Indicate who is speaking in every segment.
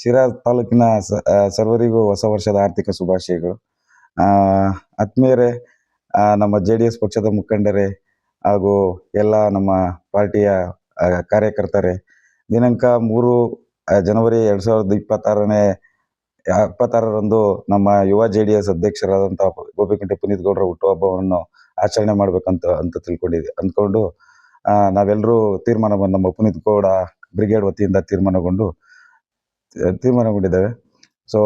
Speaker 1: ಶಿರಾ ತಾಲೂಕಿನ ಸರ್ವರಿಗೂ ಹೊಸ ವರ್ಷದ ಆರ್ಥಿಕ ಶುಭಾಶಯಗಳು. ಆತ್ಮೀಯರೆ ನಮ್ಮ ಜೆ ಡಿ ಎಸ್ ಪಕ್ಷದ ಮುಖಂಡರೇ ಹಾಗೂ ಎಲ್ಲ ನಮ್ಮ ಪಾರ್ಟಿಯ ಕಾರ್ಯಕರ್ತರೆ, ದಿನಾಂಕ ಮೂರು ಜನವರಿ ಎರಡು ಸಾವಿರದ ಇಪ್ಪತ್ತಾರನೇ ಇಪ್ಪತ್ತಾರರಂದು ನಮ್ಮ ಯುವ ಜೆ ಡಿ ಎಸ್ ಅಧ್ಯಕ್ಷರಾದಂಥ ಗೋಪಿಕಂಠೆ ಪುನೀತ್ ಗೌಡರ ಹುಟ್ಟುಹಬ್ಬವನ್ನು ಆಚರಣೆ ಮಾಡ್ಬೇಕಂತ, ಅಂತ ತಿಳ್ಕೊಂಡಿದ್ದೆ. ಅಂದ್ಕೊಂಡು ನಾವೆಲ್ಲರೂ ತೀರ್ಮಾನವನ್ನು ನಮ್ಮ ಪುನೀತ್ ಗೌಡ ಬ್ರಿಗೇಡ್ ವತಿಯಿಂದ ತೀರ್ಮಾನಗೊಂಡು ತೀರ್ಮಾನಗೊಂಡಿದ್ದೇವೆ. ಸೊ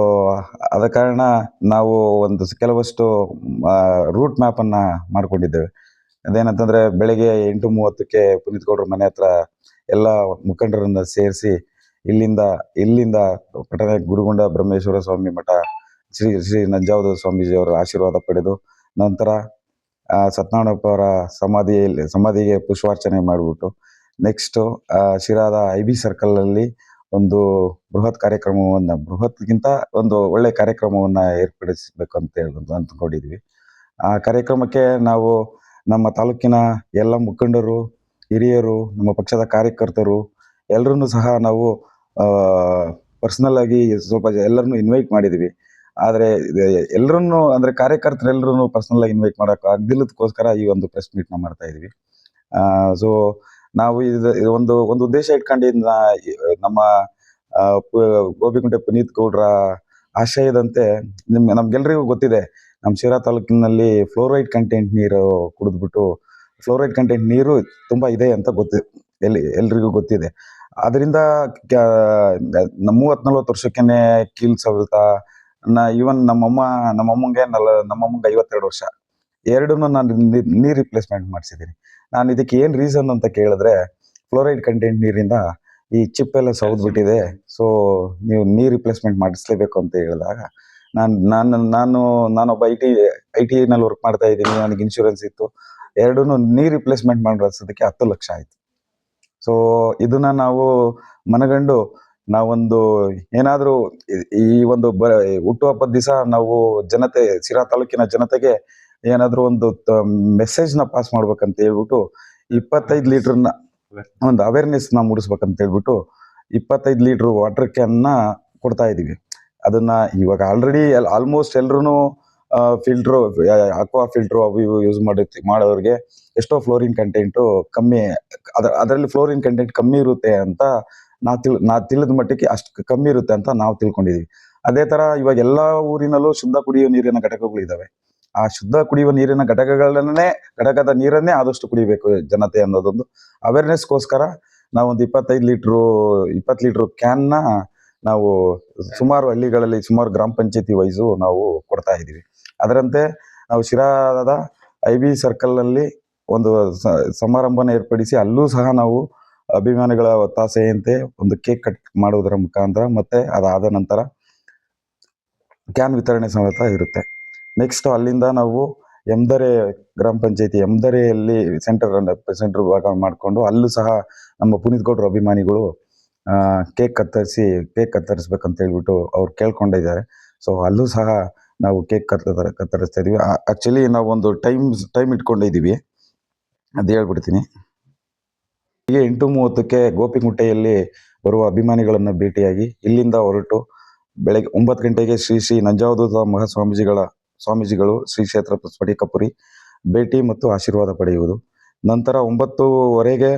Speaker 1: ಆದ ಕಾರಣ ನಾವು ಒಂದು ಕೆಲವಷ್ಟು ರೂಟ್ ಮ್ಯಾಪನ್ನು ಮಾಡ್ಕೊಂಡಿದ್ದೇವೆ. ಅದೇನಂತಂದ್ರೆ, ಬೆಳಿಗ್ಗೆ ಎಂಟು ಮೂವತ್ತಕ್ಕೆ ಪುನೀತ್ ಗೌಡ್ರ ಮನೆ ಹತ್ರ ಎಲ್ಲ ಮುಖಂಡರನ್ನ ಸೇರಿಸಿ, ಇಲ್ಲಿಂದ ಇಲ್ಲಿಂದ ಪಟ್ಟಣ ಗುರುಗುಂಡ ಬ್ರಹ್ಮೇಶ್ವರ ಸ್ವಾಮಿ ಮಠ, ಶ್ರೀ ಶ್ರೀ ಸ್ವಾಮೀಜಿ ಸ್ವಾಮೀಜಿಯವರ ಆಶೀರ್ವಾದ ಪಡೆದು, ನಂತರ ಸತ್ಯನಾರಾಯಣಪ್ಪವರ ಸಮಾಧಿಯಲ್ಲಿ, ಸಮಾಧಿಗೆ ಪುಷ್ಪಾರ್ಚನೆ ಮಾಡಿಬಿಟ್ಟು ನೆಕ್ಸ್ಟ್ ಶಿರಾದ ಐ ಬಿ ಸರ್ಕಲ್ನಲ್ಲಿ ಒಂದು ಬೃಹತ್ ಕಾರ್ಯಕ್ರಮವನ್ನ, ಬೃಹತ್ಗಿಂತ ಒಂದು ಒಳ್ಳೆ ಕಾರ್ಯಕ್ರಮವನ್ನ ಏರ್ಪಡಿಸಬೇಕು ಅಂತ ಹೇಳಿ ಅಂದ್ಕೊಂಡಿದ್ವಿ. ಆ ಕಾರ್ಯಕ್ರಮಕ್ಕೆ ನಾವು ನಮ್ಮ ತಾಲೂಕಿನ ಎಲ್ಲ ಮುಖಂಡರು, ಹಿರಿಯರು, ನಮ್ಮ ಪಕ್ಷದ ಕಾರ್ಯಕರ್ತರು ಎಲ್ಲರನ್ನೂ ಸಹ ನಾವು ಪರ್ಸನಲ್ ಆಗಿ ಸ್ವಲ್ಪ ಎಲ್ಲರನ್ನೂ ಇನ್ವೈಟ್ ಮಾಡಿದ್ವಿ. ಆದರೆ ಎಲ್ಲರನ್ನೂ ಅಂದ್ರೆ ಕಾರ್ಯಕರ್ತರೆಲ್ಲರೂ ಪರ್ಸನಲ್ ಆಗಿ ಇನ್ವೈಟ್ ಮಾಡೋಕೆ ಆಗದಿಲ್ಲದಕ್ಕೋಸ್ಕರ ಈ ಒಂದು ಪ್ರೆಸ್ ಮೀಟ್ನ ಮಾಡ್ತಾ ಇದೀವಿ. ಸೊ ನಾವು ಇದು ಒಂದು ಒಂದು ಉದ್ದೇಶ ಇಟ್ಕೊಂಡಿದ್ದ ನಮ್ಮ ಗೋಪಿಕುಂಟೆ ಪುನೀತ್ ಗೌಡ್ರ ಆಶಯದಂತೆ ನಿಮ್, ನಮ್ಗೆಲ್ರಿಗೂ ಗೊತ್ತಿದೆ ನಮ್ಮ ಶಿರಾ ತಾಲೂಕಿನಲ್ಲಿ ಫ್ಲೋರೈಡ್ ಕಂಟೆಂಟ್ ನೀರು ಕುಡಿದ್ಬಿಟ್ಟು, ಫ್ಲೋರೈಡ್ ಕಂಟೆಂಟ್ ನೀರು ತುಂಬಾ ಇದೆ ಅಂತ ಗೊತ್ತಿದೆ ಎಲ್ಲಿ, ಎಲ್ರಿಗೂ ಗೊತ್ತಿದೆ. ಅದರಿಂದ ಮೂವತ್ತು ನಲ್ವತ್ತು ವರ್ಷಕ್ಕೇನೆ ಕೀಲ್ ಸವಿತ, ನಾ ಇವನ್ ನಮ್ಮಮ್ಮ, ನಮ್ಮಮ್ಮಂಗೆ ನಲ, ನಮ್ಮಮ್ಮಂಗೆ ಐವತ್ತೆರಡು ವರ್ಷ. ಎರಡನ್ನೂ ನಾನು ನೀ ರಿಪ್ಲೇಸ್ಮೆಂಟ್ ಮಾಡಿಸಿದ್ದೀನಿ. ನಾನು ಇದಕ್ಕೆ ಏನು ರೀಸನ್ ಅಂತ ಕೇಳಿದ್ರೆ ಫ್ಲೋರೈಡ್ ಕಂಟೆಂಟ್ ನೀರಿಂದ ಈ ಚಿಪ್ ಎಲ್ಲ ಸೌದ್ಬಿಟ್ಟಿದೆ. ಸೊ ನೀವು ನೀರು ರಿಪ್ಲೇಸ್ಮೆಂಟ್ ಮಾಡಿಸ್ಲೇಬೇಕು ಅಂತ ಹೇಳಿದಾಗ, ನಾನು ನಾನು ನಾನು, ನಾನೊಬ್ಬ ಐ ಟಿ ಐ ಟಿ ನಲ್ಲಿ ವರ್ಕ್ ಮಾಡ್ತಾ ಇದ್ದೀನಿ, ನನಗೆ ಇನ್ಶೂರೆನ್ಸ್ ಇತ್ತು. ಎರಡೂ ನೀರ್ ರಿಪ್ಲೇಸ್ಮೆಂಟ್ ಮಾಡಿಸೋದಕ್ಕೆ ಹತ್ತು ಲಕ್ಷ ಆಯಿತು. ಸೊ ಇದನ್ನ ನಾವು ಮನಗಂಡು ನಾವೊಂದು ಏನಾದರೂ ಈ- ಒಂದು ಬ, ಹುಟ್ಟುಹಬ್ಬದ ದಿವಸ ನಾವು ಜನತೆ ಸಿರಾ ತಾಲೂಕಿನ ಜನತೆಗೆ ಏನಾದ್ರೂ ಒಂದು ಮೆಸೇಜ್ನ ಪಾಸ್ ಮಾಡ್ಬೇಕಂತ ಹೇಳ್ಬಿಟ್ಟು ಇಪ್ಪತ್ತೈದು ಲೀಟ್ರನ್ನ ಒಂದು ಅವೇರ್ನೆಸ್ನ ಮೂಡಿಸ್ಬೇಕಂತ ಹೇಳ್ಬಿಟ್ಟು ಇಪ್ಪತ್ತೈದು ಲೀಟರ್ ವಾಟರ್ ಕ್ಯಾನ್ನ ಕೊಡ್ತಾ ಇದೀವಿ. ಅದನ್ನ ಇವಾಗ ಆಲ್ರೆಡಿ ಆಲ್ಮೋಸ್ಟ್ ಎಲ್ರು ಫಿಲ್ಟ್ರು ಅಕ್ವಾ ಫಿಲ್ಟ್ರು ಅವು ಇವು ಯೂಸ್ ಮಾಡಿ ಮಾಡೋರಿಗೆ ಎಷ್ಟೋ ಫ್ಲೋರಿನ್ ಕಂಟೆಂಟು ಕಮ್ಮಿ, ಅದ್ರ, ಅದರಲ್ಲಿ ಫ್ಲೋರಿನ್ ಕಂಟೆಂಟ್ ಕಮ್ಮಿ ಇರುತ್ತೆ ಅಂತ ನಾ ತಿಳ್ ನಾ ತಿಳಿದ ಮಟ್ಟಕ್ಕೆ ಅಷ್ಟು ಕಮ್ಮಿ ಇರುತ್ತೆ ಅಂತ ನಾವು ತಿಳ್ಕೊಂಡಿದೀವಿ. ಅದೇ ತರ ಇವಾಗ ಎಲ್ಲಾ ಊರಿನಲ್ಲೂ ಶುದ್ಧ ಕುಡಿಯುವ ನೀರಿನ ಘಟಕಗಳು ಇದಾವೆ. ಆ ಶುದ್ಧ ಕುಡಿಯುವ ನೀರಿನ ಘಟಕಗಳನ್ನೇ, ಘಟಕದ ನೀರನ್ನೇ ಆದಷ್ಟು ಕುಡಿಬೇಕು ಜನತೆ ಅನ್ನೋದೊಂದು ಅವೇರ್ನೆಸ್ಗೋಸ್ಕರ ನಾವೊಂದು ಇಪ್ಪತ್ತೈದು ಲೀಟ್ರು, ಇಪ್ಪತ್ತು ಲೀಟ್ರು ಕ್ಯಾನ್ನ ನಾವು ಸುಮಾರು ಹಳ್ಳಿಗಳಲ್ಲಿ ಸುಮಾರು ಗ್ರಾಮ ಪಂಚಾಯತಿ ವೈಸು ನಾವು ಕೊಡ್ತಾ ಇದ್ದೀವಿ. ಅದರಂತೆ ನಾವು ಶಿರಾದ ಐ ಬಿ ಸರ್ಕಲ್ನಲ್ಲಿ ಒಂದು ಸಮಾರಂಭನ ಏರ್ಪಡಿಸಿ ಅಲ್ಲೂ ಸಹ ನಾವು ಅಭಿಮಾನಿಗಳ ಒತ್ತಾಸೆಯಂತೆ ಒಂದು ಕೇಕ್ ಕಟ್ ಮಾಡುವುದರ ಮುಖಾಂತರ ಮತ್ತೆ ಅದಾದ ನಂತರ ಕ್ಯಾನ್ ವಿತರಣೆ ಸಮೇತ ಇರುತ್ತೆ. ನೆಕ್ಸ್ಟ್ ಅಲ್ಲಿಂದ ನಾವು ಎಮ್ದರೆ ಗ್ರಾಮ ಪಂಚಾಯತಿ ಎಮ್ದರೆಯಲ್ಲಿ ಸೆಂಟರ್ ಸೆಂಟರ್ ಭಾಗ ಮಾಡಿಕೊಂಡು ಅಲ್ಲೂ ಸಹ ನಮ್ಮ ಪುನೀತ್ ಗೌಡ್ರ ಅಭಿಮಾನಿಗಳು ಕೇಕ್ ಕತ್ತರಿಸಿ ಕೇಕ್ ಕತ್ತರಿಸ್ಬೇಕಂತ ಹೇಳ್ಬಿಟ್ಟು ಅವ್ರು ಕೇಳ್ಕೊಂಡಿದ್ದಾರೆ ಸೊ ಅಲ್ಲೂ ಸಹ ನಾವು ಕೇಕ್ ಕತ್ತ ಕತ್ತರಿಸ್ತಾ ಇದೀವಿ. ಆಕ್ಚುಲಿ ನಾವು ಒಂದು ಟೈಮ್ ಟೈಮ್ ಇಟ್ಕೊಂಡಿದ್ದೀವಿ ಅದು ಹೇಳ್ಬಿಡ್ತೀನಿ. ಹೀಗೆ ಎಂಟು ಮೂವತ್ತಕ್ಕೆ ಗೋಪಿಗುಂಟೆಯಲ್ಲಿ ಬರುವ ಅಭಿಮಾನಿಗಳನ್ನ ಭೇಟಿಯಾಗಿ ಇಲ್ಲಿಂದ ಹೊರಟು ಬೆಳಗ್ಗೆ ಒಂಬತ್ತು ಗಂಟೆಗೆ ಶ್ರೀ ಶ್ರೀ ನಂಜಾವಧೂತ ಮಹಾಸ್ವಾಮೀಜಿಗಳ ಸ್ವಾಮೀಜಿಗಳು ಶ್ರೀ ಕ್ಷೇತ್ರ ಸ್ಫಟಿಕಪುರಿ ಭೇಟಿ ಮತ್ತು ಆಶೀರ್ವಾದ ಪಡೆಯುವುದು. ನಂತರ ಒಂಬತ್ತುವರೆಗೆ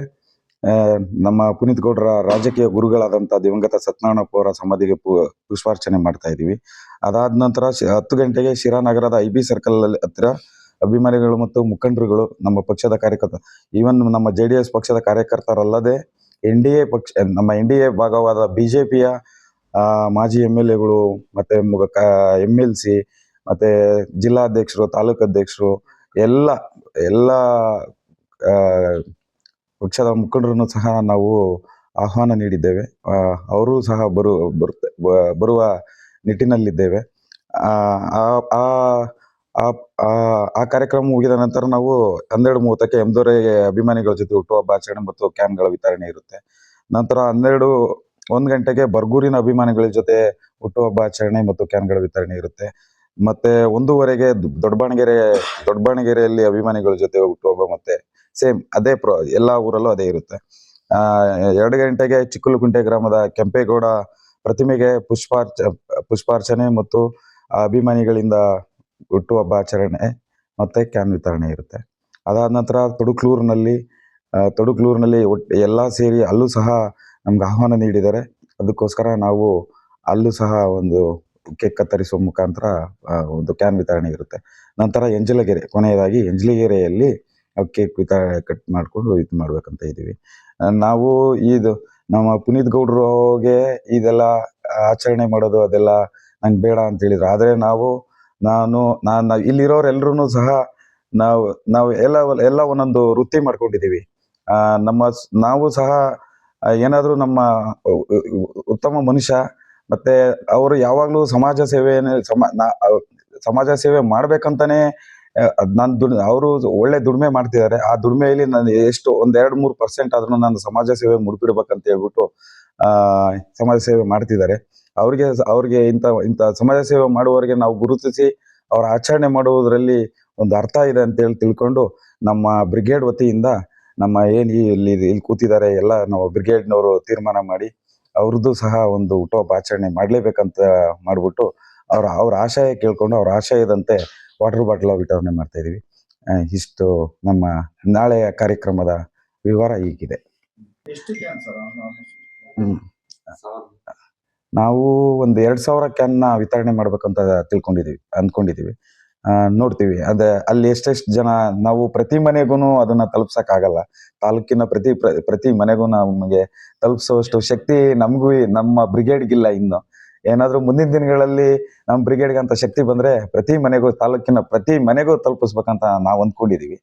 Speaker 1: ನಮ್ಮ ಪುನೀತ್ ಗೌಡರ ರಾಜಕೀಯ ಗುರುಗಳಾದಂಥ ದಿವಂಗತ ಸತ್ಯನಾರಾಯಣಪ್ಪ ಅವರ ಸಮಾಧಿಗೆ ಪು- ಪುಷ್ಪಾರ್ಚನೆ ಮಾಡ್ತಾ ಇದ್ದೀವಿ. ಅದಾದ ನಂತರ ಹತ್ತು ಗಂಟೆಗೆ ಶಿರಾನಗರದ ಐ ಬಿ ಸರ್ಕಲ್ ಹತ್ತಿರ ಅಭಿಮಾನಿಗಳು ಮತ್ತು ಮುಖಂಡರುಗಳು, ನಮ್ಮ ಪಕ್ಷದ ಕಾರ್ಯಕರ್ತ, ಈವನ್ ನಮ್ಮ ಜೆ ಡಿ ಎಸ್ ಪಕ್ಷದ ಕಾರ್ಯಕರ್ತರಲ್ಲದೆ ಎನ್ ಡಿ ಎ ಪಕ್ಷ ನಮ್ಮ ಎನ್ ಡಿ ಎ ಭಾಗವಾದ ಬಿಜೆಪಿಯ ಮಾಜಿ ಎಂ ಎಲ್ ಎಗಳು, ಮತ್ತೆ ಎಂ ಎಲ್ ಸಿ ಮತ್ತೆ ಜಿಲ್ಲಾಧ್ಯಕ್ಷರು ತಾಲೂಕು ಅಧ್ಯಕ್ಷರು ಎಲ್ಲ ಎಲ್ಲ ಪಕ್ಷದ ಮುಖಂಡರನ್ನು ಸಹ ನಾವು ಆಹ್ವಾನ ನೀಡಿದ್ದೇವೆ. ಅವರು ಸಹ ಬರು, ಬರುತ್ತೆ ಬರುವ ನಿಟ್ಟಿನಲ್ಲಿದ್ದೇವೆ. ಆ, ಆ- ಕಾರ್ಯಕ್ರಮ ಮುಗಿದ ನಂತರ ನಾವು ಹನ್ನೆರಡು ಮೂವತ್ತಕ್ಕೆ ಎಮ್ದೊರೆ ಅಭಿಮಾನಿಗಳ ಜೊತೆ ಹುಟ್ಟುಹಬ್ಬ ಆಚರಣೆ ಮತ್ತು ಕ್ಯಾನ್ಗಳ ವಿತರಣೆ ಇರುತ್ತೆ. ನಂತರ ಹನ್ನೆರಡು, ಒಂದ್ ಗಂಟೆಗೆ ಬರ್ಗೂರಿನ ಅಭಿಮಾನಿಗಳ ಜೊತೆ ಹುಟ್ಟುಹಬ್ಬ ಆಚರಣೆ ಮತ್ತು ಕ್ಯಾನ್ಗಳ ವಿತರಣೆ ಇರುತ್ತೆ. ಮತ್ತೆ ಒಂದೂವರೆಗೆ ದೊಡ್ಡಬಾಣಗೆರೆ, ದೊಡ್ಡಬಾಣಗೆರೆಯಲ್ಲಿ ಅಭಿಮಾನಿಗಳ ಜೊತೆ ಹುಟ್ಟುಹಬ್ಬ ಮತ್ತೆ ಸೇಮ್ ಅದೇ ಪ್ರೋ ಎಲ್ಲಾ ಊರಲ್ಲೂ ಅದೇ ಇರುತ್ತೆ. ಆ, ಎರಡು ಗಂಟೆಗೆ ಚಿಕ್ಕಲುಕುಂಟೆ ಗ್ರಾಮದ ಕೆಂಪೇಗೌಡ ಪ್ರತಿಮೆಗೆ ಪುಷ್ಪಾರ್ಚ, ಪುಷ್ಪಾರ್ಚನೆ ಮತ್ತು ಅಭಿಮಾನಿಗಳಿಂದ ಹುಟ್ಟುಹಬ್ಬ ಆಚರಣೆ ಮತ್ತೆ ಕ್ಯಾನ್ ವಿತರಣೆ ಇರುತ್ತೆ. ಅದಾದ ನಂತರ ತೊಡುಕ್ಲೂರಿನಲ್ಲಿ ತೊಡುಕ್ಲೂರಿನಲ್ಲಿ ಒಟ್ಟು ಎಲ್ಲ ಸೇರಿ ಅಲ್ಲೂ ಸಹ ನಮ್ಗೆ ಆಹ್ವಾನ ನೀಡಿದ್ದಾರೆ ಅದಕ್ಕೋಸ್ಕರ ನಾವು ಅಲ್ಲೂ ಸಹ ಒಂದು ಕೇಕ್ ಕತ್ತರಿಸುವ ಮುಖಾಂತರ ಒಂದು ಕ್ಯಾನ್ ವಿತರಣೆ ಇರುತ್ತೆ. ನಂತರ ಎಂಜಲಗೆರೆ, ಕೊನೆಯದಾಗಿ ಎಂಜಲಗೆರೆಯಲ್ಲಿ ಕೇಕ್ ವಿತರಣೆ ಕಟ್ ಮಾಡಿಕೊಂಡು ಇದು ಮಾಡ್ಬೇಕಂತ ಇದ್ದೀವಿ. ನಾವು ಇದು ನಮ್ಮ ಪುನೀತ್ ಗೌಡ್ರಿಗೆ ಇದೆಲ್ಲ ಆಚರಣೆ ಮಾಡೋದು ಅದೆಲ್ಲ ನಂಗೆ ಬೇಡ ಅಂತ ಹೇಳಿದ್ರು. ಆದರೆ ನಾವು, ನಾನು ನಾನು ಇಲ್ಲಿರೋರೆಲ್ಲರೂ ಸಹ ನಾವು ನಾವು ಎಲ್ಲ ಎಲ್ಲ ಒಂದೊಂದು ವೃತ್ತಿ ಮಾಡ್ಕೊಂಡಿದ್ದೀವಿ. ನಮ್ಮ ನಾವು ಸಹ ಏನಾದರೂ ನಮ್ಮ ಉತ್ತಮ ಮನುಷ್ಯ ಮತ್ತೆ ಅವರು ಯಾವಾಗಲೂ ಸಮಾಜ ಸೇವೆಯನ್ನು ಸಮಾಜ ಸೇವೆ ಮಾಡ್ಬೇಕಂತಾನೆ ನಾನು ದುಡ್, ಅವರು ಒಳ್ಳೆ ದುಡಿಮೆ ಮಾಡ್ತಿದ್ದಾರೆ. ಆ ದುಡಿಮೆಯಲ್ಲಿ ನಾನು ಎಷ್ಟು ಒಂದ್ ಎರಡು ಮೂರು ಪರ್ಸೆಂಟ್ ಆದ್ರೂ ನಾನು ಸಮಾಜ ಸೇವೆ ಮುಡಿಪಿಡ್ಬೇಕಂತ ಹೇಳ್ಬಿಟ್ಟು ಸಮಾಜ ಸೇವೆ ಮಾಡ್ತಿದ್ದಾರೆ. ಅವ್ರಿಗೆ ಅವ್ರಿಗೆ ಇಂಥ ಇಂಥ ಸಮಾಜ ಸೇವೆ ಮಾಡುವವರಿಗೆ ನಾವು ಗುರುತಿಸಿ ಅವರ ಆಚರಣೆ ಮಾಡುವುದರಲ್ಲಿ ಒಂದು ಅರ್ಥ ಇದೆ ಅಂತ ಹೇಳಿ ತಿಳ್ಕೊಂಡು ನಮ್ಮ ಬ್ರಿಗೇಡ್ ವತಿಯಿಂದ ನಮ್ಮ ಏನು ಇಲ್ಲಿ ಇಲ್ಲಿ ಕೂತಿದ್ದಾರೆ ಎಲ್ಲ ನಾವು ಬ್ರಿಗೇಡ್ನವರು ತೀರ್ಮಾನ ಮಾಡಿ ಅವ್ರದ್ದು ಸಹ ಒಂದು ಹುಟ್ಟುಹಬ್ಬ ಆಚರಣೆ ಮಾಡ್ಲೇಬೇಕಂತ ಮಾಡ್ಬಿಟ್ಟು ಅವ್ರ ಅವ್ರ ಆಶಯ ಕೇಳ್ಕೊಂಡು ಅವ್ರ ಆಶಯದಂತೆ ವಾಟರ್ ಬಾಟಲ್ ವಿತರಣೆ ಮಾಡ್ತಾ ಇದೀವಿ. ಇಷ್ಟು ನಮ್ಮ ನಾಳೆಯ ಕಾರ್ಯಕ್ರಮದ ವಿವರ ಈಗಿದೆ. ನಾವು ಒಂದು ಎರಡು ಸಾವಿರ ಕ್ಯಾನ್ನ ವಿತರಣೆ ಮಾಡ್ಬೇಕಂತ ತಿಳ್ಕೊಂಡಿದೀವಿ ಅಂದ್ಕೊಂಡಿದೀವಿ. ನೋಡ್ತೀವಿ. ಅದೇ, ಅಲ್ಲಿ ಎಷ್ಟೆಷ್ಟು ಜನ, ನಾವು ಪ್ರತಿ ಮನೆಗೂ ಅದನ್ನ ತಲುಪ್ಸಕ್ ಆಗಲ್ಲ ತಾಲೂಕಿನ ಪ್ರತಿ, ಪ್ರ- ಪ್ರತಿ ಮನೆಗೂ ನಮಗೆ ತಲುಪಿಸುವಷ್ಟು ಶಕ್ತಿ ನಮಗೂ ನಮ್ಮ ಬ್ರಿಗೇಡ್ಗಿಲ್ಲ ಇನ್ನು. ಏನಾದ್ರೂ ಮುಂದಿನ ದಿನಗಳಲ್ಲಿ ನಮ್ಮ ಬ್ರಿಗೇಡ್ಗೆ ಅಂತ ಶಕ್ತಿ ಬಂದ್ರೆ ಪ್ರತಿ ಮನೆಗೂ, ತಾಲೂಕಿನ ಪ್ರತಿ ಮನೆಗೂ ತಲುಪಿಸ್ಬೇಕಂತ ನಾವು ಅಂದ್ಕೊಂಡಿದೀವಿ.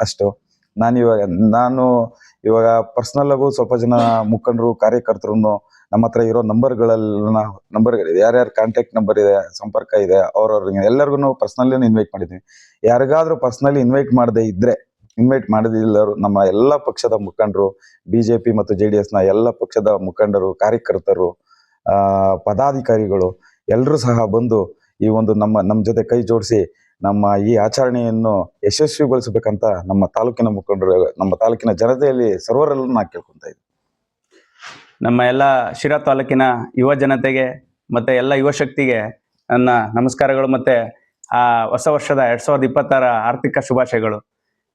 Speaker 1: ಅಷ್ಟು. ನಾನು ಇವಾಗ ನಾನು ಇವಾಗ ಪರ್ಸನಲ್ ಆಗು ಸ್ವಲ್ಪ ಜನ ಮುಖಂಡರು ಕಾರ್ಯಕರ್ತರು ನಮ್ಮ ಹತ್ರ ಇರೋ ನಂಬರ್ಗಳನ್ನ ನಂಬರ್ಗಳಿದೆ. ಯಾರ್ಯಾರು ಕಾಂಟ್ಯಾಕ್ಟ್ ನಂಬರ್ ಇದೆ, ಸಂಪರ್ಕ ಇದೆ ಅವ್ರವ್ರಿಗೆ ಎಲ್ಲರಿಗೂ ಪರ್ಸನಲಿ ಇನ್ವೈಟ್ ಮಾಡಿದ್ವಿ. ಯಾರಿಗಾದ್ರೂ ಪರ್ಸನಲಿ ಇನ್ವೈಟ್ ಮಾಡದೇ ಇದ್ದರೆ ಇನ್ವೈಟ್ ಮಾಡಿದಿಲ್ಲರು, ನಮ್ಮ ಎಲ್ಲ ಪಕ್ಷದ ಮುಖಂಡರು ಬಿಜೆಪಿ ಮತ್ತು ಜೆ ಡಿ ಎಸ್ನ ಎಲ್ಲ ಪಕ್ಷದ ಮುಖಂಡರು, ಕಾರ್ಯಕರ್ತರು ಪದಾಧಿಕಾರಿಗಳು ಎಲ್ಲರೂ ಸಹ ಬಂದು ಈ ಒಂದು ನಮ್ಮ ನಮ್ಮ ಜೊತೆ ಕೈ ಜೋಡಿಸಿ ನಮ್ಮ ಈ ಆಚರಣೆಯನ್ನು ಯಶಸ್ವಿಗೊಳಿಸಬೇಕಂತ ನಮ್ಮ ತಾಲೂಕಿನ ಮುಖಂಡರು, ನಮ್ಮ ತಾಲೂಕಿನ ಜನತೆಯಲ್ಲಿ ಸರ್ವರಲ್ಲೂ ನಾ ಕೇಳ್ಕೊತಾ ಇದ್ದೀನಿ.
Speaker 2: ನಮ್ಮ ಎಲ್ಲ ಶಿರಾ ತಾಲೂಕಿನ ಯುವ ಜನತೆಗೆ ಮತ್ತೆ ಎಲ್ಲ ಯುವ ಶಕ್ತಿಗೆ ನನ್ನ ನಮಸ್ಕಾರಗಳು ಮತ್ತೆ ಆ ಹೊಸ ವರ್ಷದ ಎರಡು ಸಾವಿರದ ಇಪ್ಪತ್ತಾರ ಆರ್ಥಿಕ ಶುಭಾಶಯಗಳು.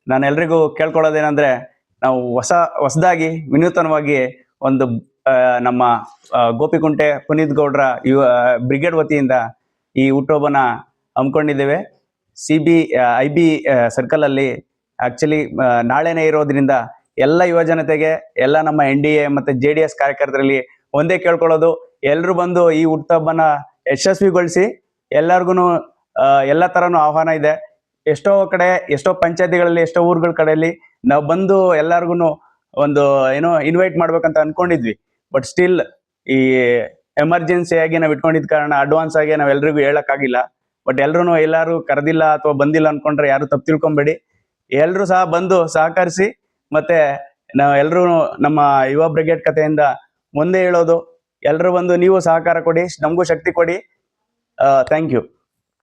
Speaker 2: ನಾನು ಎಲ್ರಿಗೂ ಕೇಳ್ಕೊಳ್ಳೋದೇನೆಂದರೆ ನಾವು ಹೊಸ, ಹೊಸದಾಗಿ ವಿನೂತನವಾಗಿ ಒಂದು ನಮ್ಮ ಗೋಪಿಕುಂಟೆ ಪುನೀತ್ ಗೌಡ್ರ ಯುವ ಬ್ರಿಗೇಡ್ ವತಿಯಿಂದ ಈ ಹುಟ್ಟುಹಬ್ಬನ ಹಮ್ಮಿಕೊಂಡಿದ್ದೇವೆ. C B I B circle ಅಲ್ಲಿ ಆಕ್ಚುಲಿ ನಾಳೆನೇ ಇರೋದ್ರಿಂದ ಎಲ್ಲ ಯುವ ಜನತೆಗೆ, ಎಲ್ಲ ನಮ್ಮ ಎನ್ ಡಿ ಎ ಮತ್ತೆ ಜೆ ಡಿ ಎಸ್ ಕಾರ್ಯಕರ್ತರಲ್ಲಿ ಒಂದೇ ಕೇಳ್ಕೊಳ್ಳೋದು ಎಲ್ಲರೂ ಬಂದು ಈ ಹುಟ್ಟಹಬ್ಬನ ಯಶಸ್ವಿಗೊಳಿಸಿ ಎಲ್ಲರಿಗೂ ಎಲ್ಲ ತರನು ಆಹ್ವಾನ ಇದೆ. ಎಷ್ಟೋ ಕಡೆ, ಎಷ್ಟೋ ಪಂಚಾಯತಿಗಳಲ್ಲಿ, ಎಷ್ಟೋ ಊರುಗಳ ಕಡೆಯಲ್ಲಿ ನಾವು ಬಂದು ಎಲ್ಲರಿಗೂ ಒಂದು, ಏನೋ ಇನ್ವೈಟ್ ಮಾಡ್ಬೇಕಂತ ಅನ್ಕೊಂಡಿದ್ವಿ. ಬಟ್ ಸ್ಟಿಲ್ ಈ ಎಮರ್ಜೆನ್ಸಿ ಆಗಿ ನಾವು ಇಟ್ಕೊಂಡಿದ್ ಕಾರಣ ಅಡ್ವಾನ್ಸ್ ಆಗಿ ನಾವು ಎಲ್ರಿಗೂ ಹೇಳಕ್ಕಾಗಿಲ್ಲ. ಬಟ್ ಎಲ್ರು ಎಲ್ಲರೂ ಕರೆದಿಲ್ಲ ಅಥವಾ ಬಂದಿಲ್ಲ ಅನ್ಕೊಂಡ್ರೆ ಯಾರು ತಪ್ಪು ತಿಳ್ಕೊಂಬೇಡಿ. ಎಲ್ಲರೂ ಸಹ ಬಂದು ಸಹಕರಿಸಿ ಮತ್ತೆ ನಾವೆಲ್ಲರೂ ನಮ್ಮ ಯುವ ಬ್ರಿಗೇಡ್ ಕಥೆಯಿಂದ ಮುಂದೆ ಹೇಳೋದು ಎಲ್ಲರೂ ಬಂದು ನೀವು ಸಹಕಾರ ಕೊಡಿ, ನಮಗೂ ಶಕ್ತಿ ಕೊಡಿ. Thank you